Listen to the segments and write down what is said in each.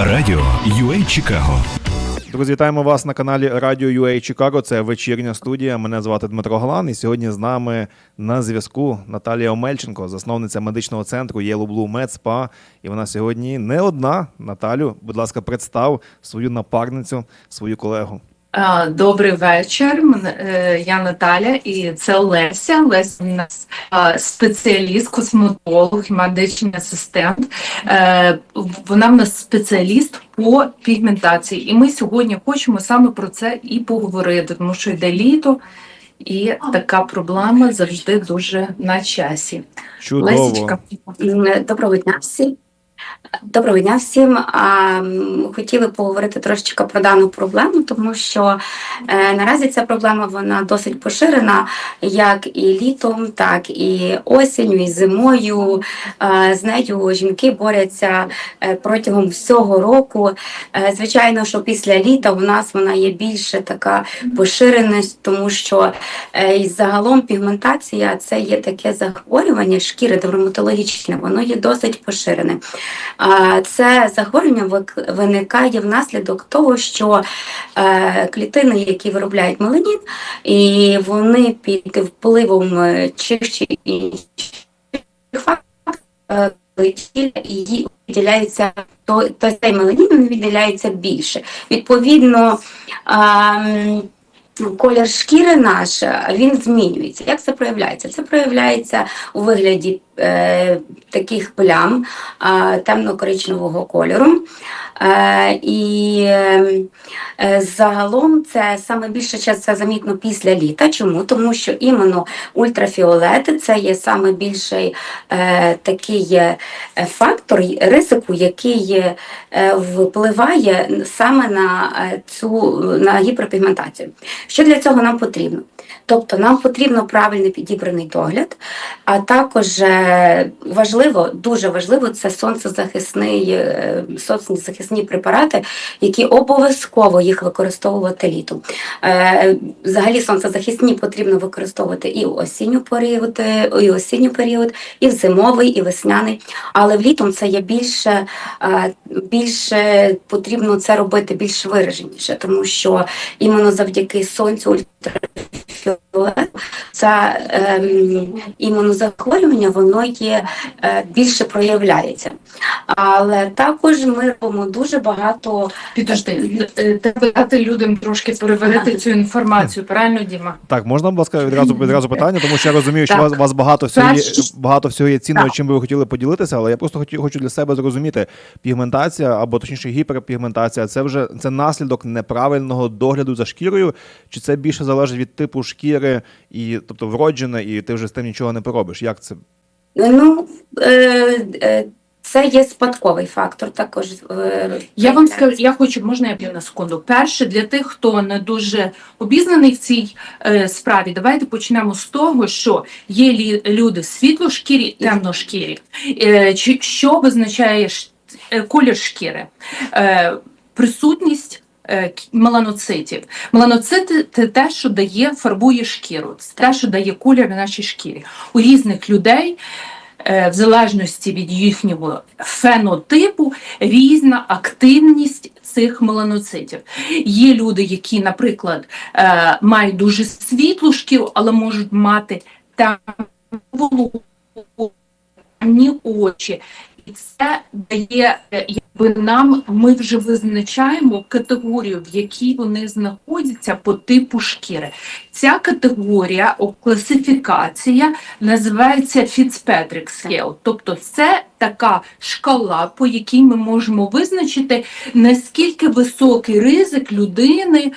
Радіо UA Чикаго Друзі, вітаємо вас на каналі Радіо UA Чикаго. Це вечірня студія. Мене звати Дмитро Галан. І сьогодні з нами на зв'язку Наталія Омельченко, засновниця медичного центру Yellow Blue Med Spa. І вона сьогодні не одна. Наталю, будь ласка, представ свою напарницю, свою колегу. Добрий вечір. Е, Я Наталя і це Леся. Леся у нас спеціаліст, косметолог, медичний асистент. Е, Вона в нас спеціаліст по пігментації. І ми сьогодні хочемо саме про це і поговорити, тому що йде літо, і така проблема завжди дуже на часі. Чудово. Лесічка. М, Доброго дня всім. Доброго дня всім. Хотіли поговорити трошечки про дану проблему, тому що е, наразі ця проблема вона досить поширена, як і літом, так і осінню, і зимою. Е, з нею жінки борються е, протягом всього року. Звичайно, що після літа у нас вона є більше така поширеність, тому що загалом пігментація це є таке захворювання шкіри дерматологічне, воно є досить поширене. Це захворювання виникає внаслідок того, що е, клітини, які виробляють меленін, і вони під впливом е, чи інших факторів е, її то, цей меленін виділяється більше. Відповідно. Колір шкіри наш він змінюється. Як це проявляється? Це проявляється у вигляді е, таких плям е, темно-коричневого кольору. Е, і загалом це саме більше час замітно після літа. Чому? Тому що іменно ультрафіолети це є саме більший такий фактор ризику, який впливає саме на цю на гіперпігментацію. Що для цього нам потрібно? Тобто нам потрібно правильно підібраний догляд, а також важливо, дуже важливо, це сонцезахисний, е, сонцезахисні препарати, які обов'язково їх використовувати літом. Е, Взагалі сонцезахисні потрібно використовувати і в осінню період, е, і в осінню період, і в зимовий, і весняний. Але влітом це є більше, е, більше потрібно це робити більш вираженіше, тому що іменно завдяки сонцю ультрафіолету це ем, імунозахворювання, воно є е, більше проявляється. Але також ми робимо дуже багато Підожди, е, треба дати людям трошки переварити цю інформацію. Правильно, Діма? Так, можна, будь ласка, відразу відразу питання, тому що я розумію, що у Так. вас, у вас багато всього є багато всього є цінного, Так. чим би ви хотіли поділитися, але я просто хочу, хочу для себе зрозуміти, пігментація або точніше гіперпігментація це вже це наслідок неправильного догляду за шкірою, чи це більше залежить від типу шкіри, і тобто вроджене, і ти вже з тим нічого не поробиш. Як це? Ну, е, е, це є спадковий фактор також. е, Я вам скажу, я хочу, можна я на секунду. Перше, для тих, хто не дуже обізнаний в цій е, справі, давайте почнемо з того, що є лі, люди світлошкірі, темношкірі. Е, чи, що визначає ш- е, колір шкіри? Е, присутність. Е, Меланоцитів. Меланоцити це те, що дає, фарбує шкіру, це те, що дає колір нашій шкірі. У різних людей, е, в залежності від їхнього фенотипу, різна активність цих меланоцитів. Є люди, які, наприклад, е, мають дуже світлу шкіру, але можуть мати темні очі. І це дає, е, якби нам ми вже визначаємо категорію, в якій вони знаходяться по типу шкіри. Ця категорія, о, класифікація називається Fitzpatrick Scale. Тобто це така шкала, по якій ми можемо визначити, наскільки високий ризик людини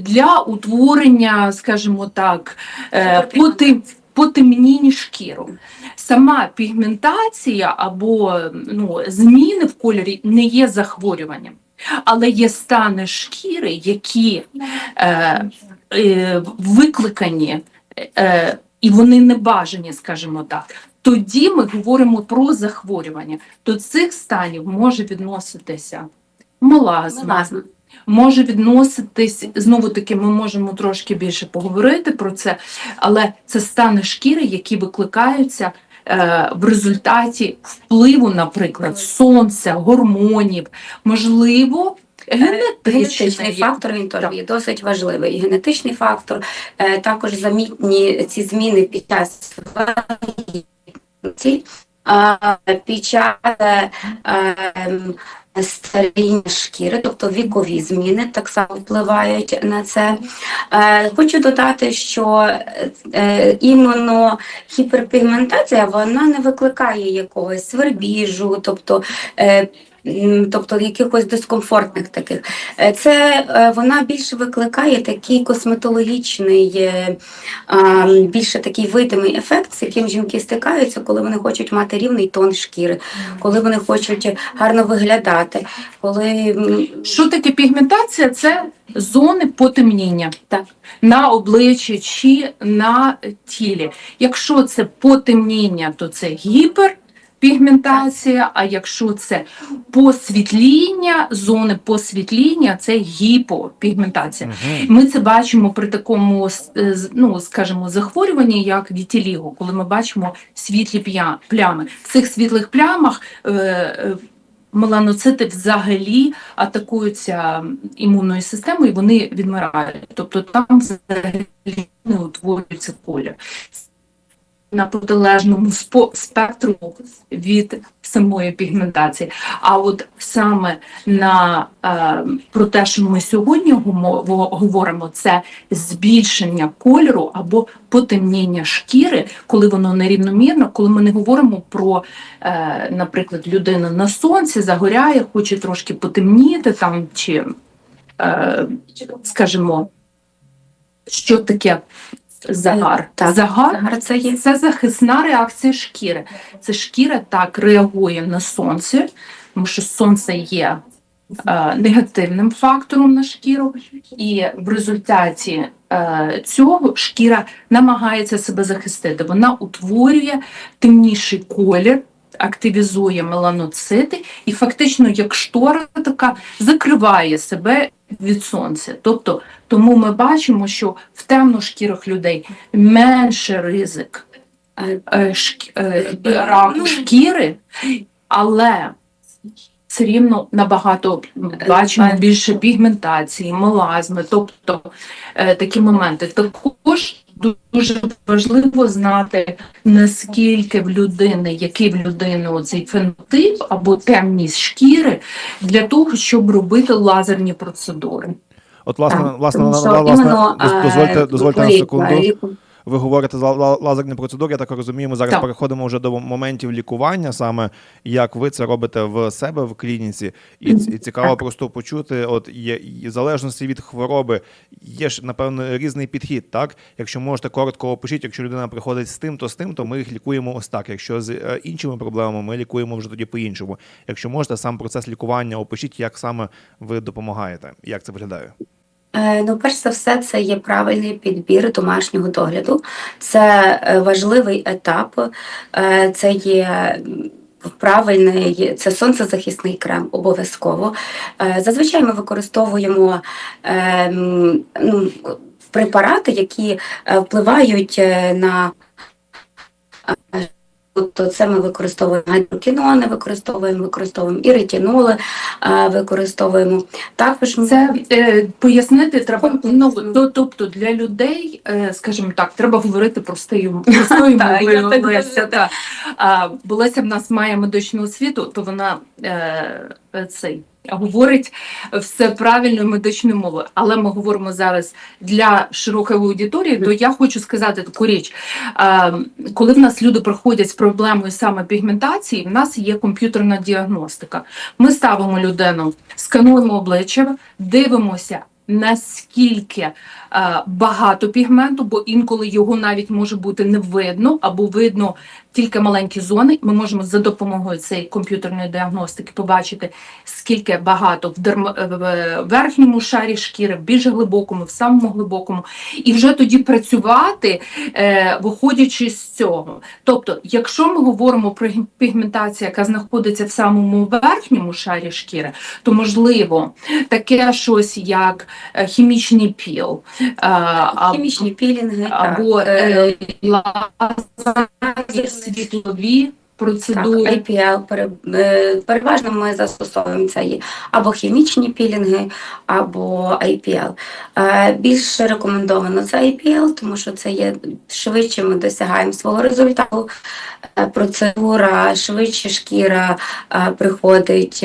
для утворення, скажімо так, е, потемнінь шкіру. Сама пігментація або ну, зміни в кольорі не є захворюванням, але є стани шкіри, які е, е, викликані е, і вони не бажані, скажімо так. Тоді ми говоримо про захворювання. До цих станів може відноситися Мелазма. Може відноситись знову таки. Ми можемо трошки більше поговорити про це, але це стани шкіри, які викликаються е, в результаті впливу, наприклад, сонця, гормонів, можливо, Генетичний генетичний фактор він теж є досить важливий. І генетичний фактор, е, також замітні ці зміни під час під час е, ем, старіння шкіри, тобто вікові зміни так само впливають на це. Е, Хочу додати, що е, іменно гіперпігментація вона не викликає якогось свербіжу, тобто е, тобто якихось дискомфортних таких. Е, Це е, вона більше викликає такий косметологічний, е, більше такий видимий ефект, з яким жінки стикаються, коли вони хочуть мати рівний тон шкіри, коли вони хочуть гарно виглядати, коли Що таке пігментація? Це зони потемніння Так. на обличчі чи на тілі. Якщо це потемніння, то це гіперпігментація, а якщо це посвітління, зони посвітління це гіпопігментація. Ми це бачимо при такому, е, ну скажімо, захворюванні, як вітіліго, коли ми бачимо світлі плями. В цих світлих плямах е, е, меланоцити взагалі атакуються імунною системою, і вони відмирають. Тобто там взагалі не утворюється колір. На протилежному спектру від самої пігментації. А от саме на е, про те, що ми сьогодні говоримо, це збільшення кольору або потемніння шкіри, коли воно нерівномірно, коли ми не говоримо про, е, наприклад, людина на сонці загоряє, хоче трошки потемніти там чи, е, скажімо, що таке загар? Так, загар загар це є. це захисна реакція шкіри. Це шкіра так реагує на сонце, тому що сонце є е, негативним фактором на шкіру, і в результаті е, цього шкіра намагається себе захистити. Вона утворює темніший колір. Активізує меланоцити і фактично, як штора така, закриває себе від сонця. Тобто, тому ми бачимо, що в темношкірих людей менше ризик Е, е, шк- е, раку Ну. шкіри, але все рівно набагато бачимо більше пігментації, мелазми, тобто такі моменти. Також дуже важливо знати, наскільки в людини, який в людини цей фенотип або темність шкіри для того, щоб робити лазерні процедури. От, власне, Так, власне, власне, іменно, доз- е, дозвольте, дозвольте на секунду. Ви говорите за ла- лазерні процедури, я так розумію, ми зараз Так. переходимо вже до моментів лікування, саме як ви це робите в себе в клініці. І, і цікаво Так. просто почути, от є і в залежності від хвороби, є ж напевно різний підхід. Так, якщо можете коротко опишіть, якщо людина приходить з тим, то з тим, то ми їх лікуємо ось так. Якщо з е, іншими проблемами, ми лікуємо вже тоді по-іншому. Якщо можете, сам процес лікування опишіть, як саме ви допомагаєте, як це виглядає. Е, Ну, перш за все, це є правильний підбір домашнього догляду. Це е, важливий етап. Е, Це є правильний, це сонцезахисний крем обов'язково. Зазвичай ми використовуємо ну, препарати, які впливають на Тобто це ми використовуємо гідрокінони, використовуємо, використовуємо і ретіноли, е, використовуємо. Також Це е, пояснити треба. Ну то, тобто для людей, е, скажімо так, треба говорити простою простою мовою. Леся, та. Бо Леся в нас має медичну освіту, то вона е, цей. Говорить все правильною медичною мовою, але ми говоримо зараз для широкої аудиторії. То я хочу сказати таку річ: коли в нас люди приходять з проблемою саме пігментації, в нас є комп'ютерна діагностика. Ми ставимо людину, скануємо обличчя, дивимося. Наскільки е, багато пігменту, бо інколи його навіть може бути не видно або видно тільки маленькі зони. Ми можемо за допомогою цієї комп'ютерної діагностики побачити, скільки багато в, дерм... в верхньому шарі шкіри, в більш глибокому, в самому глибокому, і вже тоді працювати, е, виходячи з цього. Тобто, якщо ми говоримо про пігментацію, яка знаходиться в самому верхньому шарі шкіри, то можливо таке щось як е, хімічний піл, е, хімічні пілінги, або Е, е, світлові Так. IPL е, переважно ми застосовуємо це або хімічні пілінги, або IPL. Е, Більш рекомендовано це IPL, тому що це є швидше ми досягаємо свого результату. Е, Процедура, швидше шкіра приходить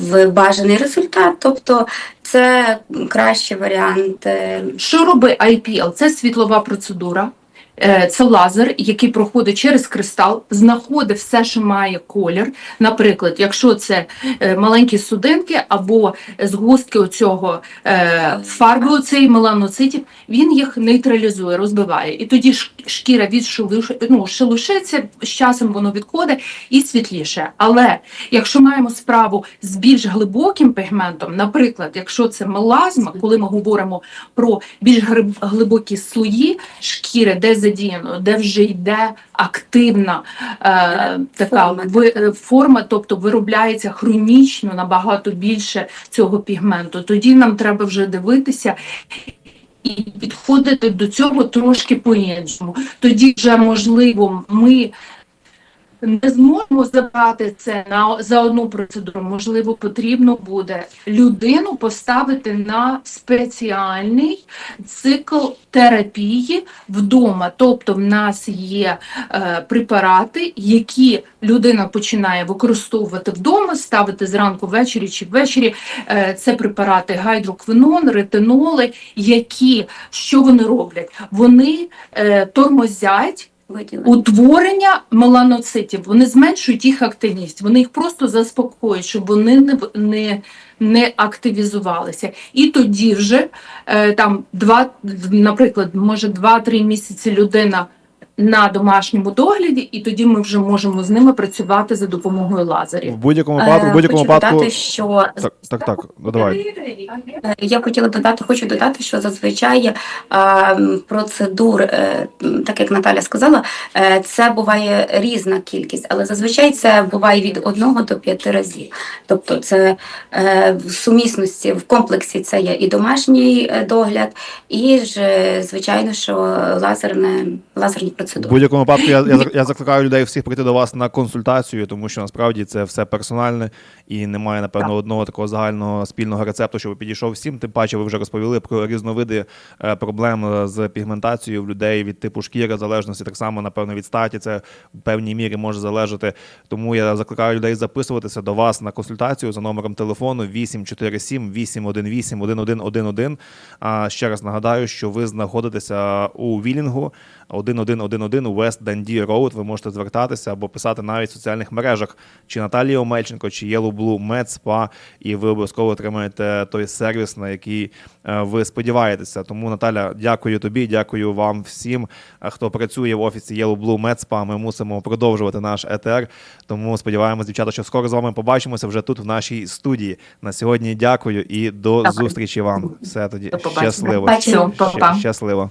в бажаний результат. Тобто це кращий варіант. Що робить IPL? Це світлова процедура. Е, Це лазер, який проходить через кристал, знаходить все, що має колір. Наприклад, якщо це е, маленькі судинки або згустки оцього е, фарби, оцеї меланоцитів, він їх нейтралізує, розбиває. І тоді шкіра відшелуш... ну, шелушиться, з часом воно відходить і світліше. Але якщо маємо справу з більш глибоким пігментом, наприклад, якщо це мелазма, коли ми говоримо про більш глибокі слої шкіри, де задіяно, де вже йде активна е, така Форма. ви, форма, тобто виробляється хронічно набагато більше цього пігменту. Тоді нам треба вже дивитися. І підходити до цього трошки по-іншому. Тоді вже можливо ми не зможемо забрати це на за одну процедуру. Можливо, потрібно буде людину поставити на спеціальний цикл терапії вдома. Тобто, в нас є е, препарати, які людина починає використовувати вдома, ставити зранку, ввечері чи ввечері. Е, це препарати гайдроквинон, ретиноли, які що вони роблять? Вони е, тормозять виділення. утворення меланоцитів, вони зменшують їх активність, вони їх просто заспокоюють, щоб вони не, не, не активізувалися. І тоді вже е, там два, наприклад, може 2-3 місяці людина на домашньому догляді, і тоді ми вже можемо з ними працювати за допомогою лазерів. В будь-якому випадку, в Е, будь-якому Хочу випадку. що Так, так, так. Давай. Я хотіла додати, хочу додати, що зазвичай е, процедур, е, так як Наталя сказала, це буває різна кількість, але зазвичай це буває від одного до п'яти разів. Тобто, це в сумісності в комплексі це є і домашній догляд, і ж звичайно, що лазерне лазерні В будь-якому випадку я, я, я закликаю людей всіх прийти до вас на консультацію, тому що насправді це все персональне і немає, напевно, одного такого загального спільного рецепту, щоб підійшов всім. Тим паче, ви вже розповіли про різновиди е, проблем е, з пігментацією в людей від типу шкіри, залежності так само, напевно, від статі. Це в певній мірі може залежати. Тому я закликаю людей записуватися до вас на консультацію за номером телефону 847 818 1111. А ще раз нагадаю, що ви знаходитеся у Вілінгу 1111 у West Dundee Road. Ви можете звертатися або писати навіть в соціальних мережах чи Наталія Омельченко, чи Yellow Blue Med Spa, і ви обов'язково отримаєте той сервіс, на який е, ви сподіваєтеся. Тому Наталя, дякую тобі, дякую вам всім, хто працює в офісі Yellow Blue Med Spa. Ми мусимо продовжувати наш етер. Тому сподіваємось, дівчата, що скоро з вами побачимося вже тут, в нашій студії. На сьогодні дякую і до Дякую. зустрічі вам. Все тоді До щасливо. Щасливо.